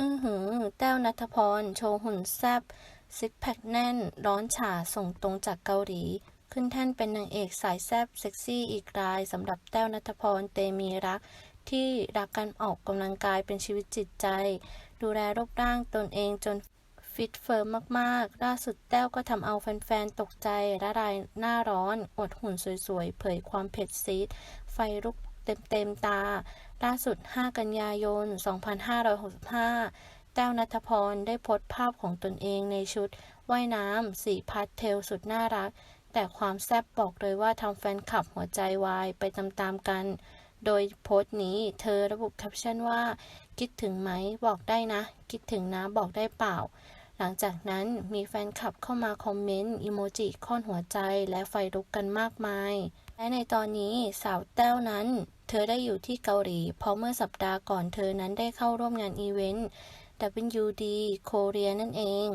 อือหือ แต้วนัทพร โชว์หุ่นแซบซิกแพคแน่น ร้อนฉ่าส่งตรงจากเกาหลี ขึ้นแท่นเป็นนางเอกสายแซบเซ็กซี่อีกรายสำหรับแต้วนัทพร เตมีรัก ที่รักการออกกำลังกายเป็นชีวิตจิตใจ ดูแลรูปร่างตนเองจนฟิตเฟิร์มมาก ๆ ล่าสุดแต้วก็ทำเอาแฟน ๆ ตกใจละลายหน้าร้อน อดหุ่นสวย ๆ เผยความเผ็ดซีด ไฟลุกเต็ม ๆ ตา ล่าสุด 5 กันยายน 2565 แต้วนัทพรได้โพสต์ภาพของตนเองในชุดว่ายน้ำสีพาสเทลสุดน่ารัก แต่ความแซ่บบอกเลยว่าทำแฟนคลับหัวใจวายไปตามๆกัน โดยโพสต์นี้เธอระบุแคปชั่นว่า คิดถึงไหมบอกได้นะ คิดถึงนะบอกได้เปล่า หลังจากนั้นมีแฟนคลับเข้ามาคอมเมนต์อีโมจิค้อนหัวใจและไฟลุกกันมากมาย และในตอนนี้สาวแต้วนั้น เธอได้อยู่ที่เกาหลี เพราะเมื่อสัปดาห์ก่อนเธอนั้นได้เข้าร่วมงานอีเวนต์ WD โคเรียนั่นเอง